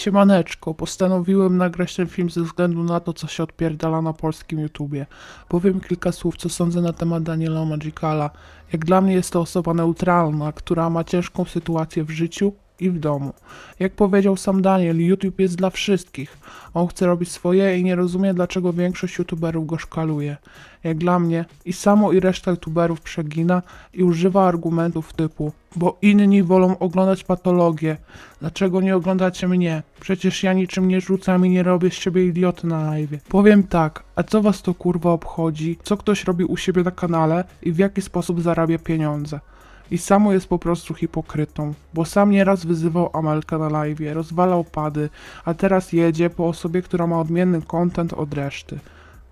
Siemaneczko, postanowiłem nagrać ten film ze względu na to, co się odpierdala na polskim YouTubie. Powiem kilka słów, co sądzę na temat Daniela Magicala. Jak dla mnie jest to osoba neutralna, która ma ciężką sytuację w życiu i w domu. Jak powiedział sam Daniel, YouTube jest dla wszystkich. On chce robić swoje i nie rozumie, dlaczego większość YouTuberów go szkaluje. Jak dla mnie, i samo i reszta YouTuberów przegina i używa argumentów typu bo inni wolą oglądać patologię. Dlaczego nie oglądacie mnie? Przecież ja niczym nie rzucam i nie robię z siebie idioty na live. Powiem tak, a co was to kurwa obchodzi? Co ktoś robi u siebie na kanale i w jaki sposób zarabia pieniądze? I samo jest po prostu hipokrytą, bo sam nieraz wyzywał Amelkę na live, rozwalał pady, a teraz jedzie po osobie, która ma odmienny content od reszty.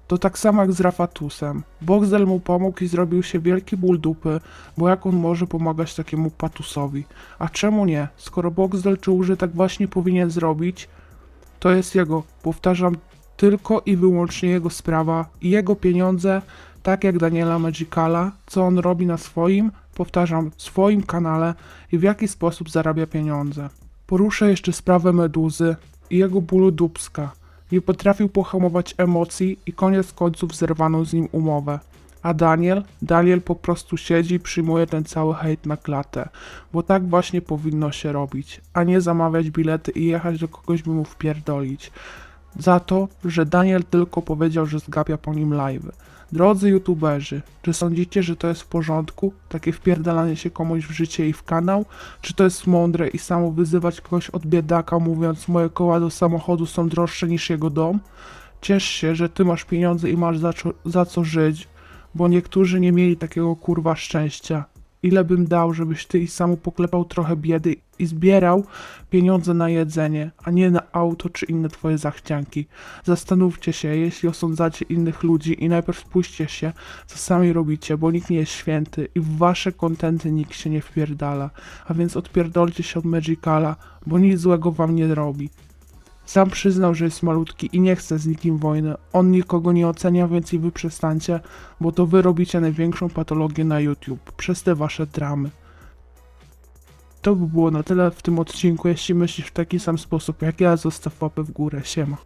To tak samo jak z Rafatusem. Boxel mu pomógł i zrobił się wielki ból dupy, bo jak on może pomagać takiemu patusowi? A czemu nie? Skoro Boxel czuł, że tak właśnie powinien zrobić, to jest jego, powtarzam, tylko i wyłącznie jego sprawa i jego pieniądze, tak jak Daniela Magicala, co on robi na swoim, powtarzam, swoim kanale i w jaki sposób zarabia pieniądze. Poruszę jeszcze sprawę Meduzy i jego bólu dupska. Nie potrafił pohamować emocji i koniec końców zerwano z nim umowę. A Daniel? Daniel po prostu siedzi i przyjmuje ten cały hejt na klatę, bo tak właśnie powinno się robić, a nie zamawiać bilety i jechać do kogoś by mu wpierdolić. Za to, że Daniel tylko powiedział, że zgapia po nim live. Drodzy youtuberzy, czy sądzicie, że to jest w porządku? Takie wpierdalanie się komuś w życie i w kanał? Czy to jest mądre i samo wyzywać kogoś od biedaka, mówiąc moje koła do samochodu są droższe niż jego dom? Ciesz się, że ty masz pieniądze i masz za, za co żyć, bo niektórzy nie mieli takiego kurwa szczęścia. Ile bym dał, żebyś ty i samu poklepał trochę biedy i zbierał pieniądze na jedzenie, a nie na auto czy inne twoje zachcianki. Zastanówcie się, jeśli osądzacie innych ludzi i najpierw spójrzcie się, co sami robicie, bo nikt nie jest święty i w wasze kontenty nikt się nie wpierdala. A więc odpierdolcie się od Magicala, bo nic złego wam nie robi. Sam przyznał, że jest malutki i nie chce z nikim wojny. On nikogo nie ocenia, więc i wy przestańcie, bo to wy robicie największą patologię na YouTube przez te wasze dramy. To by było na tyle w tym odcinku. Jeśli myślisz w taki sam sposób jak ja, zostaw łapę w górę. Siema.